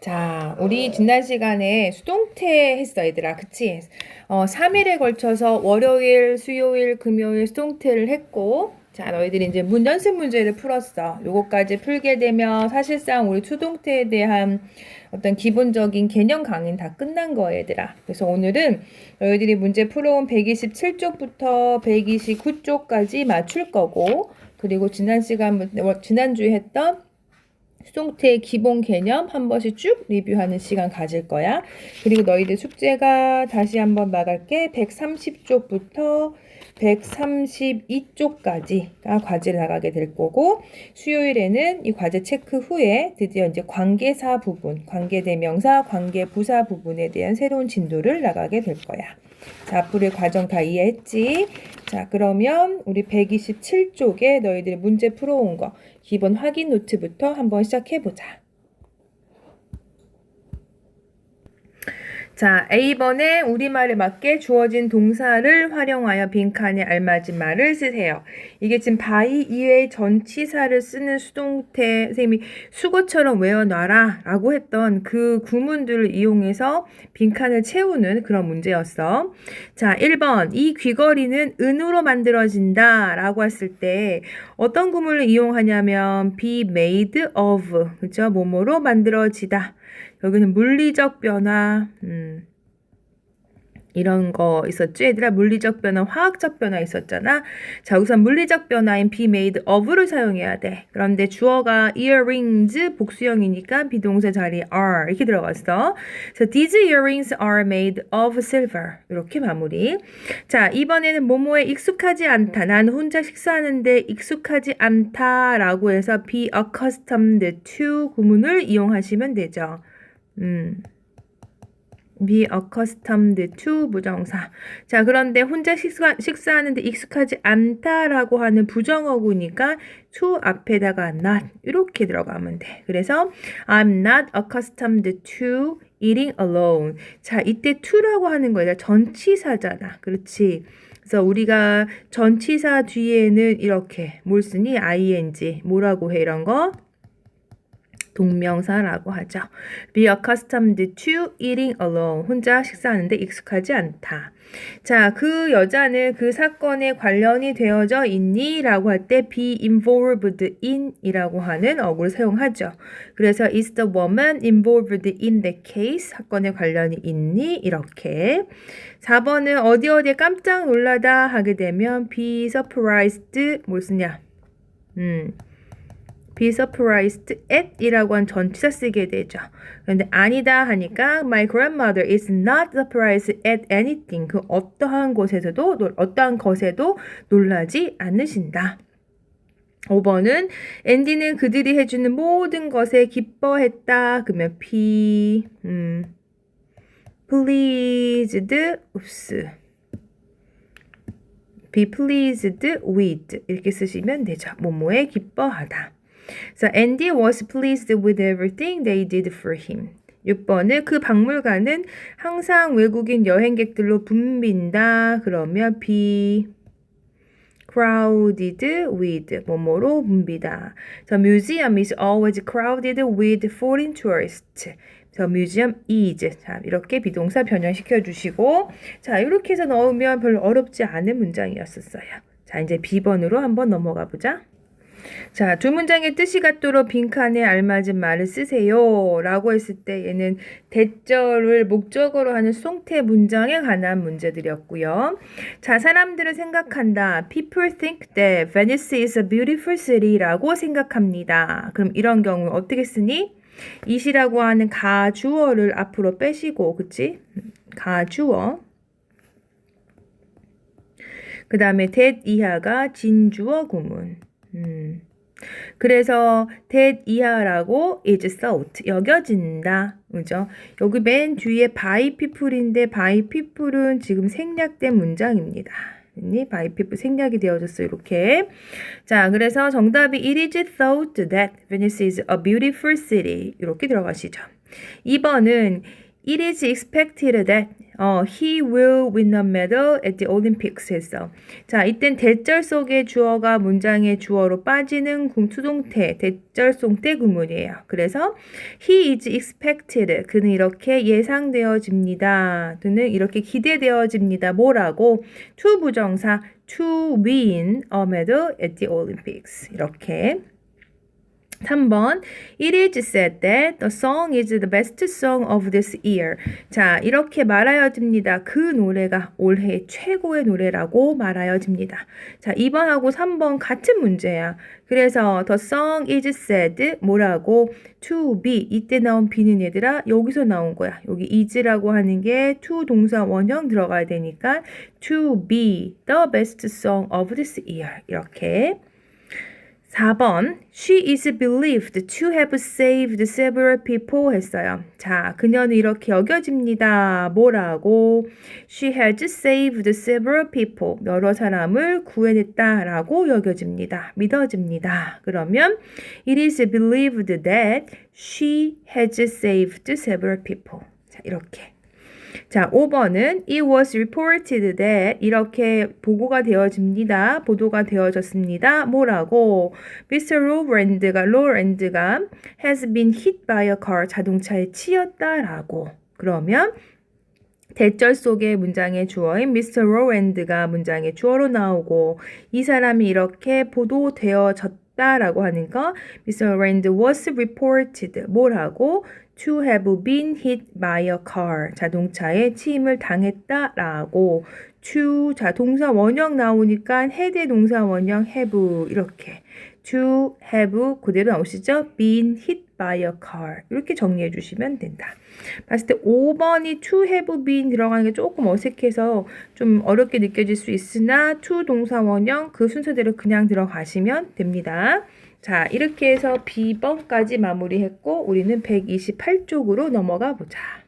자, 우리 지난 시간에 수동태 했어, 얘들아. 그치? 어, 3일에 걸쳐서 월요일, 수요일, 금요일 수동태를 했고, 자, 너희들이 이제 문 연습 문제를 풀었어. 요거까지 풀게 되면 사실상 우리 수동태에 대한 어떤 기본적인 개념 강의는 다 끝난 거야, 얘들아. 그래서 오늘은 너희들이 문제 풀어온 127쪽부터 129쪽까지 맞출 거고, 그리고 지난 시간, 지난주에 했던 수동태의 기본 개념 한 번씩 쭉 리뷰하는 시간 가질 거야. 그리고 너희들 숙제가 다시 한번 나갈게. 130쪽부터 132쪽까지가 과제를 나가게 될 거고 수요일에는 이 과제 체크 후에 드디어 이제 관계사 부분, 관계대명사, 관계부사 부분에 대한 새로운 진도를 나가게 될 거야. 자, 앞으로의 과정 다 이해했지? 자, 그러면 우리 127쪽에 너희들이 문제 풀어온 거 기본 확인 노트부터 한번 시작해 보자. 자, A번에 우리말에 맞게 주어진 동사를 활용하여 빈칸에 알맞은 말을 쓰세요. 이게 지금 바이 이외의 전치사를 쓰는 수동태 선생님이 수고처럼 외워놔라 라고 했던 그 구문들을 이용해서 빈칸을 채우는 그런 문제였어. 자, 1번. 이 귀걸이는 은으로 만들어진다 라고 했을 때 어떤 구문을 이용하냐면 be made of. 그죠? 뭐뭐로 만들어지다. 여기는 물리적 변화, 음, 이런 거 있었죠? 얘들아, 물리적 변화, 화학적 변화 있었잖아? 자, 우선 물리적 변화인 be made of를 사용해야 돼. 그런데 주어가 earrings 복수형이니까 비동사 자리에 are 이렇게 들어갔어. 그래서 these earrings are made of silver. 이렇게 마무리. 자, 이번에는 모모에 익숙하지 않다. 난 혼자 식사하는데 익숙하지 않다 라고 해서 be accustomed to 구문을 이용하시면 되죠. 음. be accustomed to 부정사. 자, 그런데 혼자 식사, 식사하는데 익숙하지 않다라고 하는 부정어구니까 to 앞에다가 not 이렇게 들어가면 돼. 그래서 I'm not accustomed to eating alone. 자, 이때 to라고 하는 거야. 전치사잖아. 그렇지. 그래서 우리가 전치사 뒤에는 이렇게 뭘 쓰니? ing. 뭐라고 해, 이런 거? 동명사라고 하죠. Be accustomed to eating alone. 혼자 식사하는데 익숙하지 않다. 자, 그 여자는 그 사건에 관련이 되어져 있니? 라고 할 때 be involved in 이라고 하는 어구를 사용하죠. 그래서 is the woman involved in the case? 사건에 관련이 있니? 이렇게. 4번은 어디 어디에 깜짝 놀라다 하게 되면 be surprised 뭘 쓰냐? 음. Be surprised at 이라고 한 전치사 쓰게 되죠. 그런데 아니다 하니까 my grandmother is not surprised at anything. 그 어떠한 곳에서도 어떠한 것에도 놀라지 않으신다. 5번은 앤디는 그들이 해주는 모든 것에 기뻐했다. 그러면 be 음, pleased oops. be pleased with 이렇게 쓰시면 되죠. 뭐뭐에 기뻐하다. So Andy was pleased with everything they did for him. 6번은 그 박물관은 항상 외국인 여행객들로 붐빈다. 그러면 be crowded with 뭐뭐로 붐비다. The museum is always crowded with foreign tourists. The museum is. 자, 이렇게 비동사 변형시켜 주시고 자, 이렇게 해서 넣으면 별로 어렵지 않은 문장이었었어요. 자, 이제 B번으로 한번 넘어가 보자. 자, 두 문장의 뜻이 같도록 빈칸에 알맞은 말을 쓰세요. 라고 했을 때 얘는 대절을 목적으로 하는 송태 문장에 관한 문제들이었고요. 자, 사람들은 생각한다. People think that Venice is a beautiful city 라고 생각합니다. 그럼 이런 경우 어떻게 쓰니? 이시라고 하는 가주어를 앞으로 빼시고, 그치? 가주어. 그 다음에 that 이하가 진주어 구문. 음. 그래서 that 이하라고 is thought 여겨진다. 그죠? 여기 맨 뒤에 by people인데 by people은 지금 생략된 문장입니다. by people 생략이 되어졌어요. 이렇게. 자, 그래서 정답이 it is thought that Venice is a beautiful city. 이렇게 들어가시죠. 2번은 It is expected that 어, he will win a medal at the Olympics 했어. 자, 이땐 대절 속의 주어가 문장의 주어로 빠지는 kum수동태, 대절송 때 구문이에요. 그래서 he is expected. 그는 이렇게 예상되어집니다. 그는 이렇게 기대되어집니다. 뭐라고? to 부정사 to win a medal at the Olympics. 이렇게 3번 It is said that the song is the best song of this year. 자, 이렇게 말하여집니다. 그 노래가 올해 최고의 노래라고 말하여집니다. 자, 2번하고 3번 같은 문제야. 그래서 the song is said 뭐라고 to be 이때 나온 be는 얘들아 여기서 나온 거야. 여기 is라고 하는 게 to 동사 원형 들어가야 되니까 to be the best song of this year. 이렇게 4번 She is believed to have saved several people 했어요. 자, 그녀는 이렇게 여겨집니다. 뭐라고? She has saved several people. 여러 사람을 구해냈다라고 여겨집니다. 믿어집니다. 그러면 It is believed that she has saved several people. 자, 이렇게. 자, 5번은 It was reported that 이렇게 보고가 되어집니다. 보도가 되어졌습니다. 뭐라고? Mr. Rowland가 Rowland가 has been hit by a car 자동차에 치였다라고. 그러면 대절 속의 문장의 주어인 Mr. Rowland가 문장의 주어로 나오고 이 사람이 이렇게 보도되어졌다라고 하는 거 Mr. Rowland was reported 뭐라고? To have been hit by a car. 자동차에 치임을 당했다라고. to 자 동사 원형 나오니까 해대 동사 원형 have 이렇게 to have 그대로 나오시죠? been hit by a car 이렇게 정리해 주시면 된다. 봤을 때 5번이 to have been 들어가는 게 조금 어색해서 좀 어렵게 느껴질 수 있으나 to 동사 원형 그 순서대로 그냥 들어가시면 됩니다. 자, 이렇게 해서 B번까지 마무리했고 우리는 128쪽으로 넘어가 보자.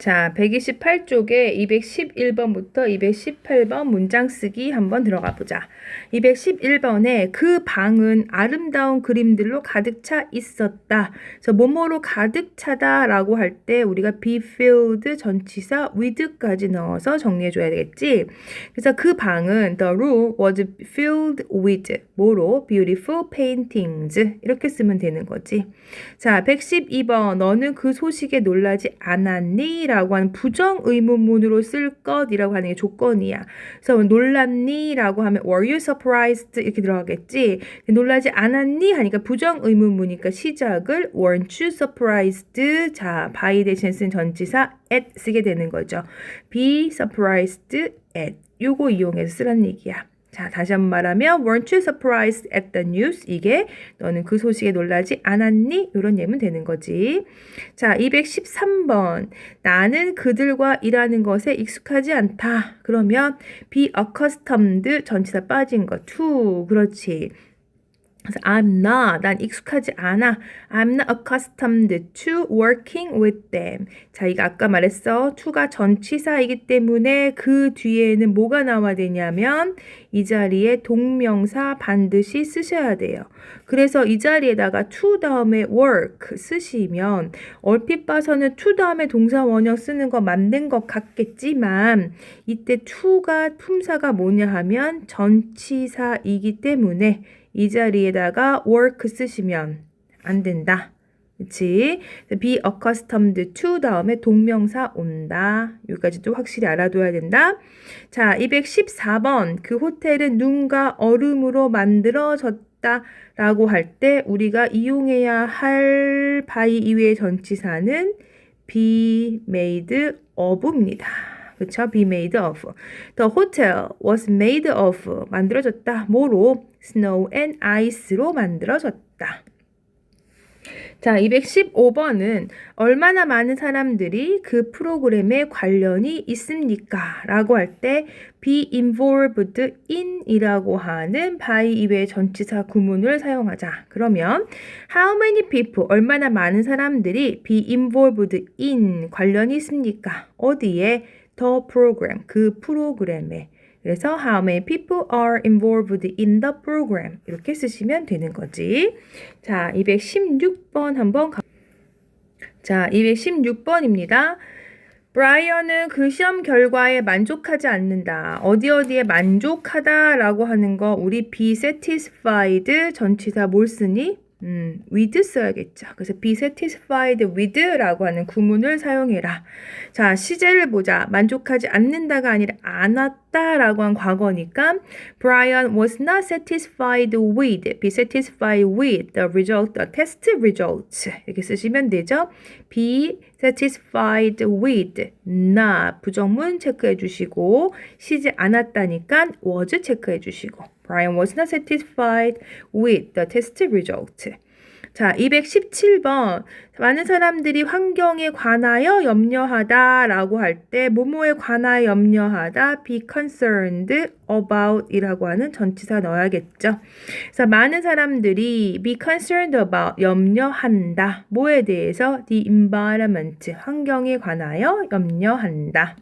자, 128쪽에 211번부터 218번 문장 쓰기 한번 들어가 보자. 211번에 그 방은 아름다운 그림들로 가득 차 있었다. 그래서 뭐뭐로 가득 차다라고 할 때 우리가 be filled 전치사 with까지 넣어서 정리해 줘야 되겠지. 그래서 그 방은 the room was filled with 뭐로 beautiful paintings 이렇게 쓰면 되는 거지. 자, 112번 너는 그 소식에 놀라지 않았니? 라고 하는 부정 의문문으로 쓸 것이라고 하는 게 조건이야. 그래서 놀랐니? 라고 하면 were you surprised? 이렇게 들어가겠지. 놀라지 않았니? 하니까 부정 의문문이니까 시작을 weren't you surprised? 자, by 대신 쓴 전치사 at 쓰게 되는 거죠. be surprised at 요거 이용해서 쓰란 얘기야. 자, 다시 한 번 말하면 weren't you surprised at the news? 이게 너는 그 소식에 놀라지 않았니? 이런 예문 되는 거지. 자, 213번. 나는 그들과 일하는 것에 익숙하지 않다. 그러면 be accustomed 전치사 빠진 거 to. 그렇지. 그래서 I'm not, 난 익숙하지 않아. I'm not accustomed to working with them. 자, 이거 아까 말했어. to가 전치사이기 때문에 그 뒤에는 뭐가 나와야 되냐면 이 자리에 동명사 반드시 쓰셔야 돼요. 그래서 이 자리에다가 to 다음에 work 쓰시면 얼핏 봐서는 to 다음에 동사 원형 쓰는 거 맞는 것 같겠지만 이때 to가 품사가 뭐냐 하면 전치사이기 때문에 이 자리에다가 work 쓰시면 안 된다. 그치? be accustomed to 다음에 동명사 온다. 여기까지도 확실히 알아둬야 된다. 자, 214번. 그 호텔은 눈과 얼음으로 만들어졌다. 라고 할 때 우리가 이용해야 할 by 이외의 전치사는 be made of입니다. 그쵸? be made of. The hotel was made of. 만들어졌다. 뭐로? snow and ice로 만들어졌다. 자, 215번은 얼마나 많은 사람들이 그 프로그램에 관련이 있습니까? 라고 할 때 be involved in 이라고 하는 by 이외의 전치사 구문을 사용하자. 그러면 how many people 얼마나 많은 사람들이 be involved in 관련이 있습니까? 어디에? The program 그 프로그램에 그래서 how many people are involved in the program 이렇게 쓰시면 되는 거지. 자, 216번 한번 가. 자, 216번입니다. 브라이언은 그 시험 결과에 만족하지 않는다. 어디 어디에 만족하다라고 하는 거 우리 be satisfied 전치사 뭘 쓰니? 음, with 써야겠죠. 그래서 be satisfied with라고 하는 구문을 사용해라. 자, 시제를 보자. 만족하지 않는다가 아니라 않았다라고 한 과거니까 Brian was not satisfied with, be satisfied with the result, the test results 이렇게 쓰시면 되죠. be satisfied with not 부정문 체크해 주시고 쉬지 않았다니까 was 체크해 주시고 Brian was not satisfied with the test result. 자, 217번. 많은 사람들이 환경에 관하여 염려하다 라고 할 때, 뭐뭐에 관하여 염려하다, be concerned about 이라고 하는 전치사 넣어야겠죠. 그래서 많은 사람들이 be concerned about 염려한다. 뭐에 대해서? the environment. 환경에 관하여 염려한다.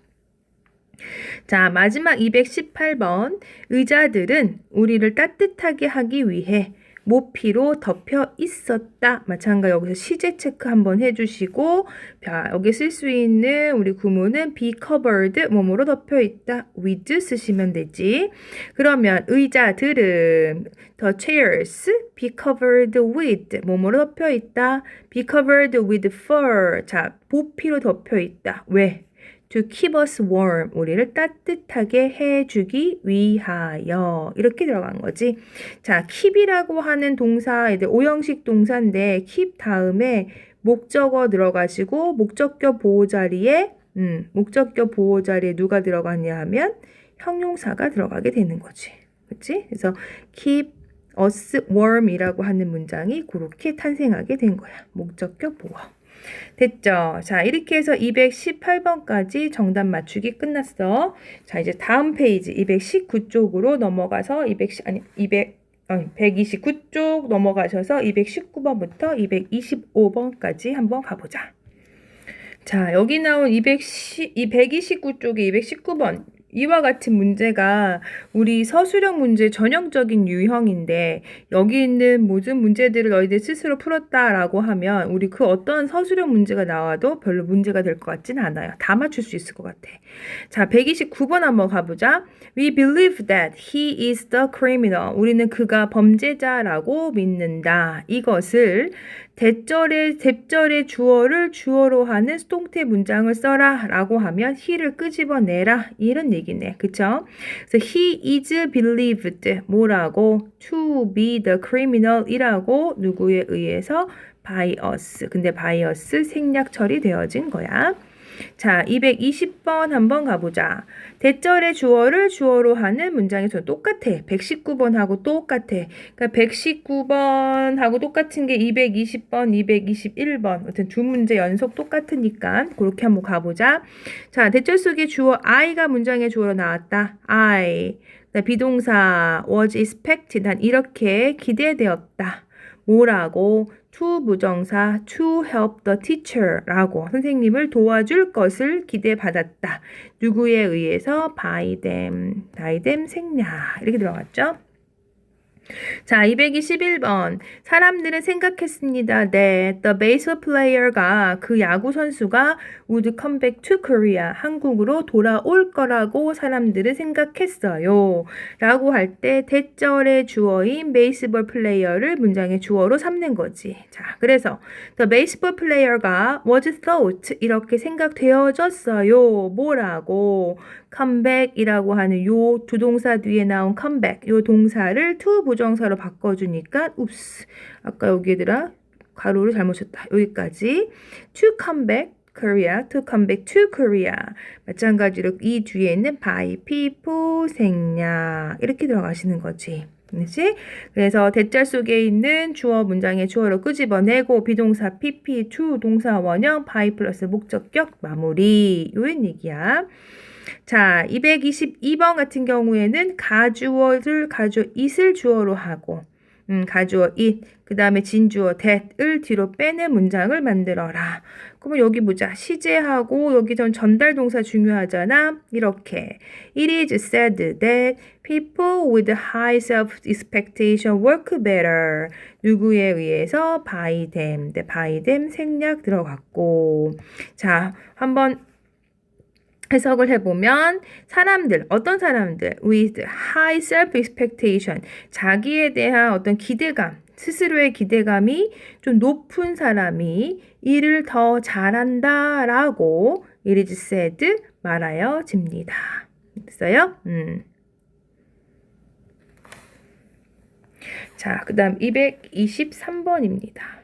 자, 마지막 218번. 의자들은 우리를 따뜻하게 하기 위해 모피로 덮여 있었다. 마찬가지 여기서 시제 체크 한번 해주시고 자, 여기 쓸 수 있는 우리 구문은 be covered 몸으로 덮여 있다. with 쓰시면 되지. 그러면 의자들은 the chairs be covered with 몸으로 덮여 있다. be covered with fur 자 모피로 덮여 있다. 왜? To keep us warm. 우리를 따뜻하게 해주기 위하여. 이렇게 들어간 거지. 자, keep이라고 하는 동사, 이제 오형식 동사인데, keep 다음에 목적어 들어가시고, 목적격 보호 자리에, 음, 목적격 보호 자리에 누가 들어갔냐 하면, 형용사가 들어가게 되는 거지. 그치? 그래서 keep us warm이라고 하는 문장이 그렇게 탄생하게 된 거야. 목적격 보호. 됐죠? 자, 이렇게 해서 218번까지 정답 맞추기 끝났어. 자, 이제 다음 페이지 219쪽으로 넘어가서 210 아니 200 아니, 129쪽 넘어가셔서 219번부터 225번까지 한번 가보자. 자, 여기 나온 210, 이 129쪽에 219번 이와 같은 문제가 우리 서술형 문제 전형적인 유형인데 여기 있는 모든 문제들을 너희들 스스로 풀었다라고 하면 우리 그 어떤 서술형 문제가 나와도 별로 문제가 될 것 같진 않아요. 다 맞출 수 있을 것 같아. 자, 129번 한번 가보자. We believe that he is the criminal. 우리는 그가 범죄자라고 믿는다. 이것을 대절의 대절의 주어를 주어로 하는 수동태 문장을 써라라고 하면 he를 끄집어내라 이런 얘기네. 그쵸? 그래서 he is believed 뭐라고 to be the criminal이라고 누구에 의해서 us. 근데 us 생략 처리되어진 거야. 자, 220번 한번 가보자. 대절의 주어를 주어로 하는 문장에서 똑같아. 119번하고 똑같아. 그러니까 119번하고 똑같은 게 220번, 221번. 어떤 두 문제 연속 똑같으니까 그렇게 한번 가보자. 자, 대절 속의 주어 I가 문장의 주어로 나왔다. I. 비동사 was expected. 난 이렇게 기대되었다. 뭐라고? To 부정사 to help the teacher라고 선생님을 도와줄 것을 기대받았다. 누구에 의해서 by them, by them 생략 이렇게 들어갔죠. 자, 221번. 사람들은 생각했습니다. 네, the baseball player가 그 야구 선수가 would come back to Korea. 한국으로 돌아올 거라고 사람들은 생각했어요. 라고 할 때 대절의 주어인 baseball player를 문장의 주어로 삼는 거지. 자, 그래서 the baseball player가 was thought 이렇게 생각되어졌어요. 뭐라고? Comeback이라고 하는 요 두 동사 뒤에 나온 comeback 요 동사를 to 부정사로 바꿔주니까 웁스 아까 여기에들아 가로를 잘못 쳤다 여기까지 to come back Korea, to come back to Korea. 마찬가지로 이 뒤에 있는 by people 생략 이렇게 들어가시는 거지. 그렇지? 그래서 대절 속에 있는 주어 문장의 주어로 끄집어내고 비동사 pp, to 동사 원형, by 플러스 목적격 마무리 요런 얘기야. 자, 222번 같은 경우에는 가주어를 가주어 it을 주어로 하고 음, 가주어 it, 그 다음에 진주어 that을 뒤로 빼는 문장을 만들어라. 그러면 여기 보자. 시제하고 여기 전 전달 동사 중요하잖아. 이렇게. It is said that people with high self-expectation work better. 누구에 의해서 by them. 네, by them 생략 들어갔고. 자, 한번 해석을 해보면 사람들 어떤 사람들 with high self expectation 자기에 대한 어떤 기대감 스스로의 기대감이 좀 높은 사람이 일을 더 잘한다라고 it is said 말하여집니다. 됐어요? 음. 자, 그 다음 223번입니다.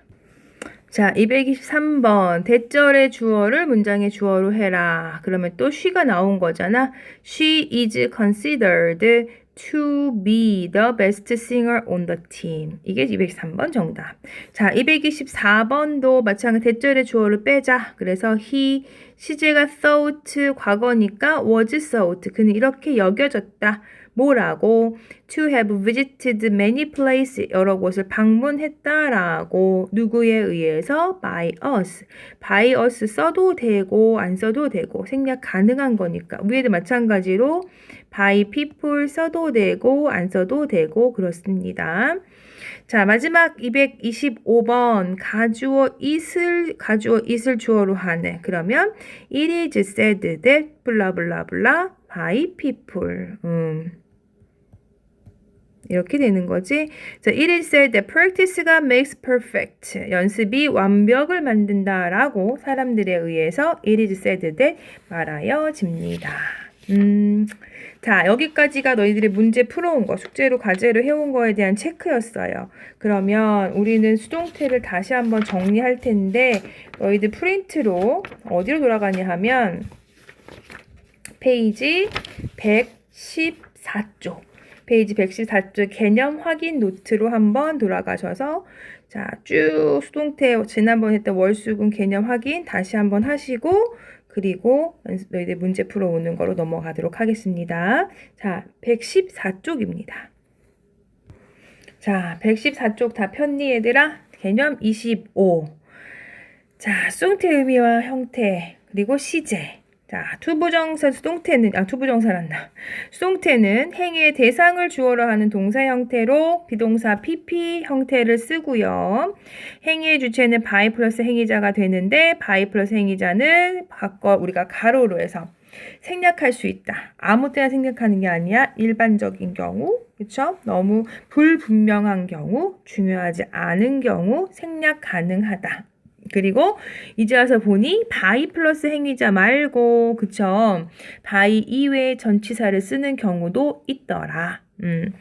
자, 223번. 대절의 주어를 문장의 주어로 해라. 그러면 또 she가 나온 거잖아. She is considered to be the best singer on the team. 이게 223번 정답. 자, 224번도 마찬가지 대절의 주어를 빼자. 그래서 he, 시제가 thought 과거니까 was thought. 그는 이렇게 여겨졌다. 뭐라고? To have visited many places. 여러 곳을 방문했다라고 누구에 의해서 by us. by us 써도 되고 안 써도 되고 생략 가능한 거니까 위에도 마찬가지로 by people 써도 되고 안 써도 되고 그렇습니다. 자, 마지막 225번 가주어 it을 가주어 it을 주어로 하네. 그러면 it is said that 블라블라블라 by people. 음. 이렇게 되는 거지. 자, it is said that practice가 makes perfect. 연습이 완벽을 만든다라고 사람들에 의해서 it is said that 말하여집니다. 음, 자, 여기까지가 너희들이 문제 풀어온 거, 숙제로 과제로 해온 거에 대한 체크였어요. 그러면 우리는 수동태를 다시 한번 정리할 텐데, 너희들 프린트로 어디로 돌아가냐 하면, 페이지 114쪽. 페이지 114쪽 개념 확인 노트로 한번 돌아가셔서 자, 쭉 수동태 지난번 했던 월수금 개념 확인 다시 한번 하시고 그리고 너희들 문제 풀어 오는 거로 넘어가도록 하겠습니다. 자, 114쪽입니다. 자, 114쪽 다 폈니 얘들아? 개념 25. 자, 수동태 의미와 형태 그리고 시제 자, 투부정사 수동태는 아 투부정사란다. 수동태는 행위의 대상을 주어로 하는 동사 형태로 비동사 pp 형태를 쓰고요. 행위의 주체는 by 플러스 행위자가 되는데 by 플러스 행위자는 바꿔 우리가 가로로 해서 생략할 수 있다. 아무 때나 생략하는 게 아니야. 일반적인 경우, 그렇죠? 너무 불분명한 경우, 중요하지 않은 경우 생략 가능하다. 그리고 이제 와서 보니 바이 플러스 행위자 말고 그쵸 바이 이외의 전치사를 쓰는 경우도 있더라. 음.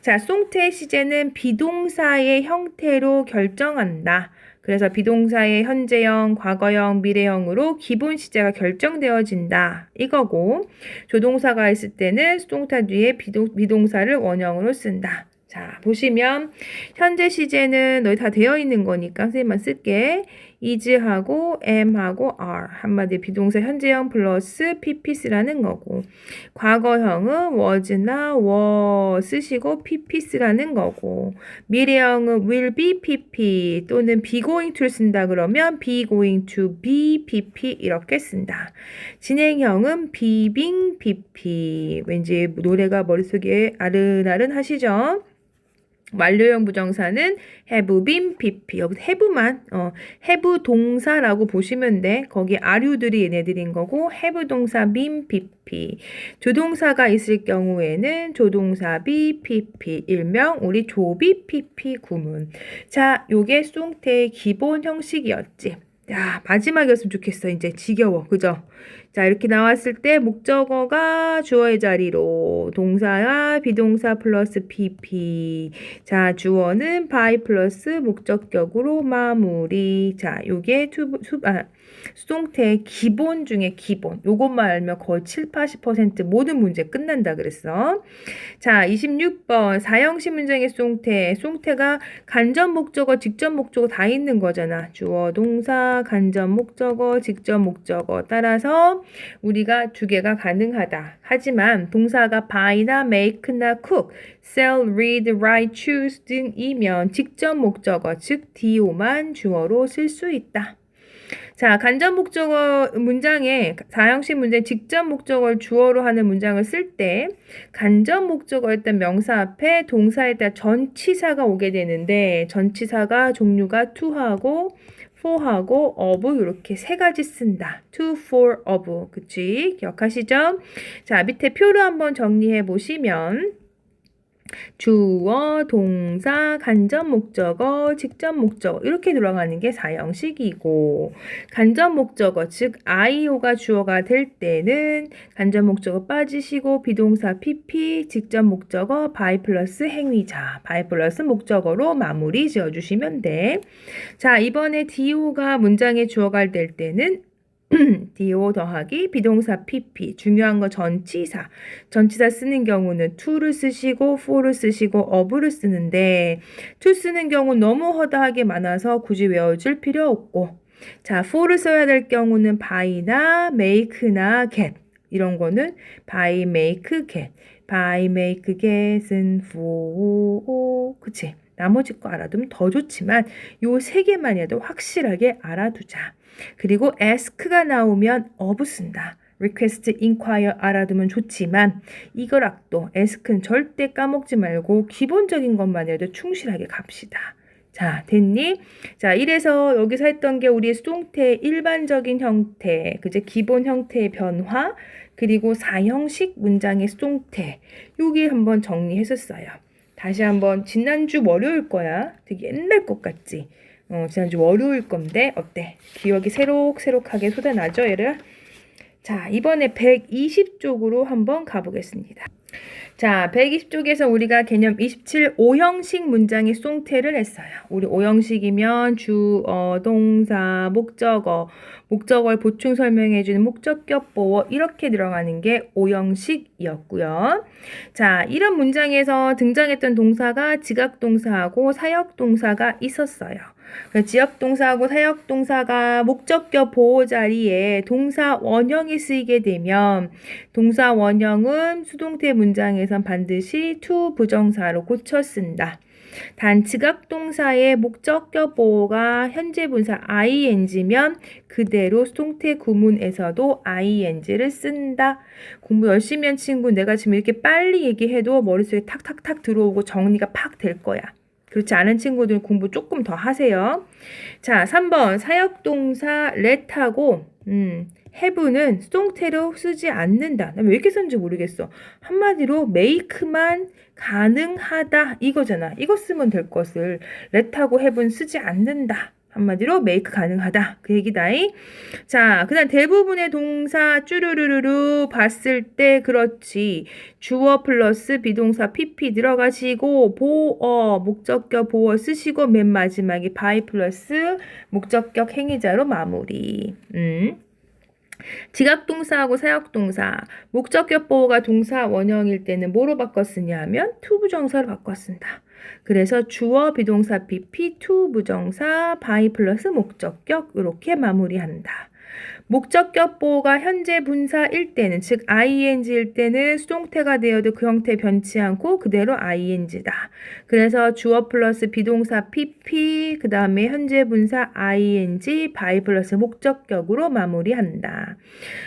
자, 송태 시제는 비동사의 형태로 결정한다. 그래서 비동사의 현재형, 과거형, 미래형으로 기본 시제가 결정되어진다. 이거고 조동사가 있을 때는 수동태 뒤에 비동, 비동사를 원형으로 쓴다. 자, 보시면 현재 시제는 너희 다 되어 있는 거니까 선생님만 쓸게. Is하고 am하고 are 한마디 비동사 현재형 플러스 pps라는 거고 과거형은 was나 쓰시고 pps라는 거고 미래형은 will be pp 또는 be going to를 쓴다 그러면 be going to be pp 이렇게 쓴다. 진행형은 be being pp 왠지 노래가 머릿속에 아른아른 하시죠? 완료형 부정사는 have been pp. 여기 have만 어 have 동사라고 보시면 돼. 거기 are들이 얘네들인 거고 have 동사 been pp. 조동사가 있을 경우에는 조동사 be pp. 일명 우리 조비 pp 구문. 자, 요게 수동태의 기본 형식이었지. 야, 마지막이었으면 좋겠어. 이제 지겨워. 그죠? 자, 이렇게 나왔을 때 목적어가 주어의 자리로 동사가 비동사 플러스 pp. 자, 주어는 by 플러스 목적격으로 마무리. 자, 요게 투, 수, 아, 수동태 기본 중에 기본. 요것만 알면 거의 7, 80% 모든 문제 끝난다 그랬어. 자, 26번 사형식 문장의 수동태. 수동태가 간접 목적어, 직접 목적어 다 있는 거잖아. 주어, 동사, 간접 목적어, 직접 목적어 따라서 우리가 두 개가 가능하다. 하지만 동사가 buy나 make나 cook, sell, read, write, choose 등이면 직접 목적어, 즉 do만 주어로 쓸 수 있다. 자, 간접 목적어 문장에 사형식 문제 직접 목적어를 주어로 하는 문장을 쓸 때 간접 목적어였던 명사 앞에 동사에 따라 전치사가 오게 되는데 전치사가 종류가 to하고 for하고 of 이렇게 세 가지 쓴다. to, for, of. 그치? 기억하시죠? 자, 밑에 표를 한번 정리해 보시면 주어, 동사, 간접 목적어, 직접 목적어 이렇게 들어가는 게 사형식이고 간접 목적어 즉 IO가 주어가 될 때는 간접 목적어 빠지시고 비동사 PP, 직접 목적어 by 플러스 행위자, by 플러스 목적어로 마무리 지어 주시면 돼. 자, 이번에 DO가 문장에 주어가 될 때는 do 더하기 비동사 pp 중요한 거 전치사 전치사 쓰는 경우는 to를 쓰시고 for를 쓰시고 of를 쓰는데 to 쓰는 경우 너무 허다하게 많아서 굳이 외워줄 필요 없고 자 for를 써야 될 경우는 by나 make나 get 이런 거는 by, make, get by, make, get은 for 그치 나머지 거 알아두면 더 좋지만 요 세 개만이라도 확실하게 알아두자. 그리고 ask가 나오면 of 쓴다. request, inquire 알아두면 좋지만 이거락도 ask는 절대 까먹지 말고 기본적인 것만이라도 충실하게 갑시다. 자, 됐니? 자, 이래서 여기서 했던 게 우리 수동태의 일반적인 형태, 그제 기본 형태의 변화, 그리고 사형식 문장의 수동태, 여기 한번 정리했었어요. 다시 한번 지난주 월요일 거야. 되게 옛날 것 같지? 어, 지난주 월요일 건데 어때? 기억이 새록새록하게 솟아나죠, 얘를? 자, 이번에 120쪽으로 한번 가보겠습니다. 자, 120쪽에서 우리가 개념 27 오형식 문장의 송태를 했어요. 우리 오형식이면 주 어, 동사, 목적어, 목적어를 보충 설명해주는 목적격 보어 이렇게 들어가는 게 오형식이었고요. 자, 이런 문장에서 등장했던 동사가 지각동사하고 사역동사가 있었어요. 지역동사하고 사역동사가 목적격 보호 자리에 동사 원형이 쓰이게 되면 동사 원형은 수동태 문장에선 반드시 to 부정사로 고쳐 쓴다. 단 지각동사의 목적격 보호가 현재 분사 ing면 그대로 수동태 구문에서도 ing를 쓴다. 공부 열심히 한 친구 내가 지금 이렇게 빨리 얘기해도 머릿속에 탁탁탁 들어오고 정리가 팍 될 거야. 그렇지 않은 친구들 공부 조금 더 하세요. 자, 3번 사역동사 let하고 음, have는 수동태로 쓰지 않는다. 왜 이렇게 썼는지 모르겠어. 한마디로 make만 가능하다 이거잖아. 이거 쓰면 될 것을 let하고 have는 쓰지 않는다. 한마디로 make 가능하다. 그 얘기다이. 자, 그다음 대부분의 동사 쭈루루루루 봤을 때 그렇지. 주어 플러스 비동사 pp 들어가시고 보어 목적격 보어 쓰시고 맨 마지막에 by 플러스 목적격 행위자로 마무리. 음. 지각동사하고 사역동사, 목적격 보호가 동사 원형일 때는 뭐로 바꿨으냐 하면 투부정사로 바꿨습니다. 그래서 주어 비동사 PP to 부정사 by 플러스 목적격 이렇게 마무리한다. 목적격 보호가 현재 분사일 때는 즉 ing일 때는 수동태가 되어도 그 형태 변치 않고 그대로 ing다. 그래서 주어 플러스 비동사 pp 그 다음에 현재 분사 ing by 플러스 목적격으로 마무리한다.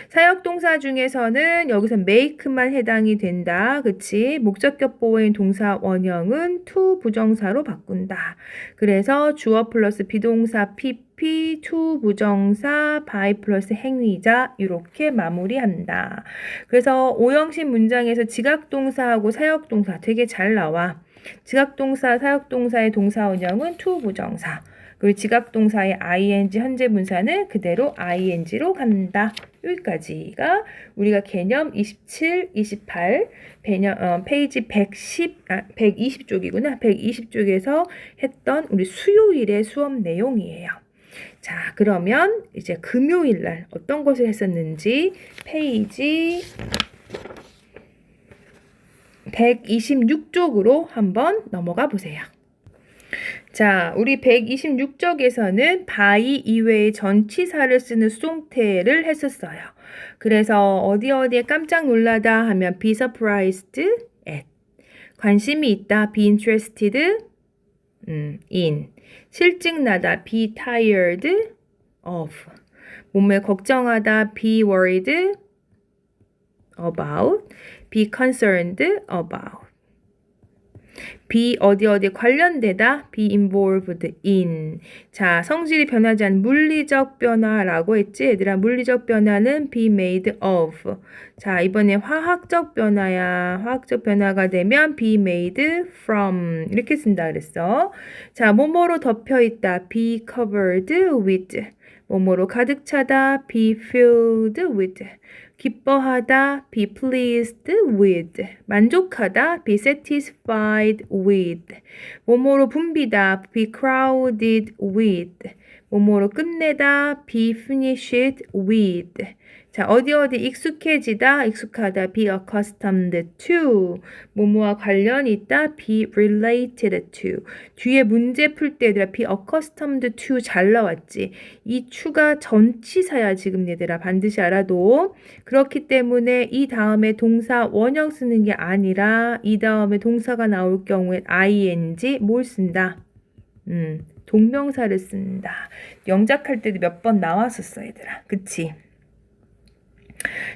사역동사 중에서는 여기서 make만 해당이 된다. 그치? 목적격 보호인 동사 원형은 to 부정사로 바꾼다. 그래서 주어 플러스 비동사 pp P, to 부정사, by 플러스 행위자 이렇게 마무리한다. 그래서 오형식 문장에서 지각동사하고 사역동사 되게 잘 나와. 지각동사, 사역동사의 동사 원형은 to 부정사. 그리고 지각동사의 ing 현재 분사는 그대로 ing로 간다. 여기까지가 우리가 개념 27, 28, 배념, 어, 페이지 110, 아, 120쪽이구나. 120쪽에서 했던 우리 수요일의 수업 내용이에요. 자, 그러면 이제 금요일 날 어떤 것을 했었는지 페이지 126쪽으로 한번 넘어가 보세요. 자, 우리 126쪽에서는 바이 이외의 전치사를 쓰는 수동태를 했었어요. 그래서 어디 어디에 깜짝 놀라다 하면 be surprised at 관심이 있다 be interested 음, in 실증나다 be tired of 몸에 걱정하다 be worried about be concerned about be 어디 어디 관련되다 be involved in. 자 성질이 변하지 않은 물리적 변화라고 했지? 얘들아 물리적 변화는 be made of. 자 이번에 화학적 변화야. 화학적 변화가 되면 be made from. 이렇게 쓴다 그랬어. 자 뭐뭐로 덮여 있다? be covered with 뭐뭐로 가득 차다 be filled with 기뻐하다 be pleased with 만족하다 be satisfied with 뭐뭐로 붐비다 be crowded with 뭐뭐로 끝내다 be finished with 자 어디 어디 익숙해지다 익숙하다 be accustomed to 뭐뭐와 관련이 있다 be related to. 뒤에 문제 풀 때 얘들아 be accustomed to 잘 나왔지. 이 추가 전치사야 지금 얘들아. 반드시 알아도 그렇기 때문에 이 다음에 동사 원형 쓰는 게 아니라 이 다음에 동사가 나올 경우엔 ing 뭘 쓴다? 음 동명사를 쓴다. 영작할 때도 몇 번 나왔었어 얘들아. 그치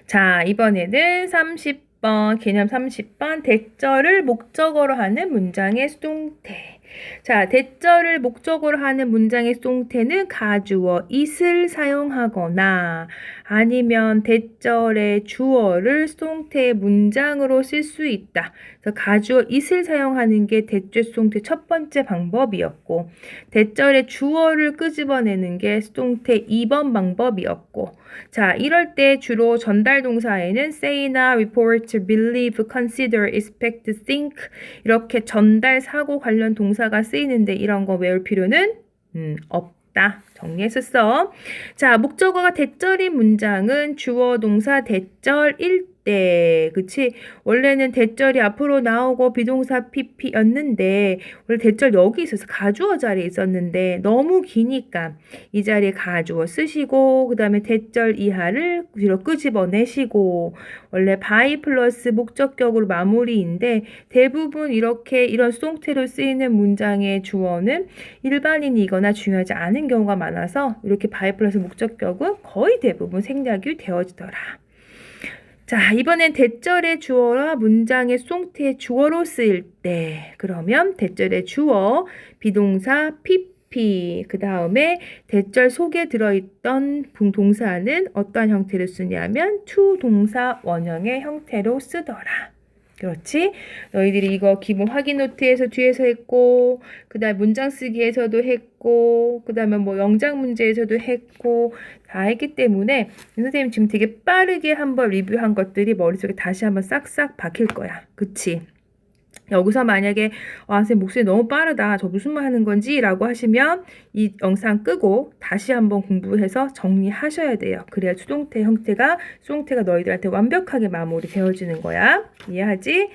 자, 이번에는 30번, 개념 30번, 대절을 목적어로 하는 문장의 수동태. 자, 대절을 목적어로 하는 문장의 수동태는 가주어 it을 사용하거나 아니면 대절의 주어를 수동태 문장으로 쓸 수 있다. 그래서 가주어 it을 사용하는 게 대절 수동태 첫 번째 방법이었고 대절의 주어를 끄집어내는 게 수동태 2번 방법이었고 자, 이럴 때 주로 전달 동사에는 say나 report, believe, consider, expect, think 이렇게 전달 사고 관련 동사가 쓰이는데 이런 거 외울 필요는 음, 없다. 정리했었어. 자, 목적어가 대절인 문장은 주어 동사 대절일 때, 그치? 원래는 대절이 앞으로 나오고 비동사 pp였는데, 원래 대절 여기 있어서 가주어 자리에 있었는데, 너무 기니까 이 자리에 가주어 쓰시고, 그 다음에 대절 이하를 뒤로 끄집어내시고, 원래 by 플러스 목적격으로 마무리인데, 대부분 이렇게 이런 수동태로 쓰이는 문장의 주어는 일반인이거나 중요하지 않은 경우가 많아서, 이렇게 by 플러스 목적격은 거의 대부분 생략이 되어지더라. 자, 이번엔 대절의 주어와 문장의 수동태 주어로 쓰일 때, 그러면 대절의 주어, 비동사 pp, 그 다음에 대절 속에 들어있던 동사는 어떠한 형태를 쓰냐면 to 동사 원형의 형태로 쓰더라. 그렇지? 너희들이 이거 기본 확인 노트에서 뒤에서 했고, 그 다음 문장 쓰기에서도 했고, 그 다음에 뭐 영장 문제에서도 했고, 다 했기 때문에 선생님 지금 되게 빠르게 한번 리뷰한 것들이 머릿속에 다시 한번 싹싹 박힐 거야. 그치? 여기서 만약에 아, 선생님 목소리 너무 빠르다. 저 무슨 말 하는 건지 라고 하시면 이 영상 끄고 다시 한번 공부해서 정리하셔야 돼요. 그래야 수동태 형태가 수동태가 너희들한테 완벽하게 마무리 되어지는 거야. 이해하지?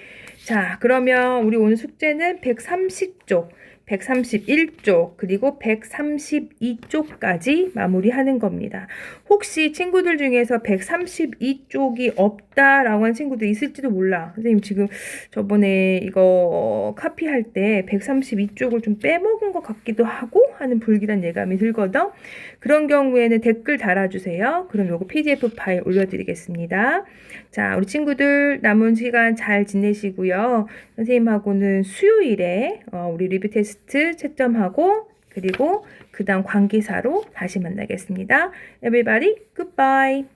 자, 그러면 우리 오늘 숙제는 130쪽 131쪽 그리고 132쪽까지 마무리하는 겁니다. 혹시 친구들 중에서 132쪽이 없다라고 하는 친구도 있을지도 몰라. 선생님 지금 저번에 이거 카피할 때 132쪽을 좀 빼먹은 것 같기도 하고 하는 불길한 예감이 들거든. 그런 경우에는 댓글 달아주세요. 그럼 요거 PDF 파일 올려드리겠습니다. 자, 우리 친구들 남은 시간 잘 지내시고요. 선생님하고는 수요일에 어, 우리 리뷰 테스트 채점하고 그리고 그 다음 관계사로 다시 만나겠습니다. Everybody, goodbye.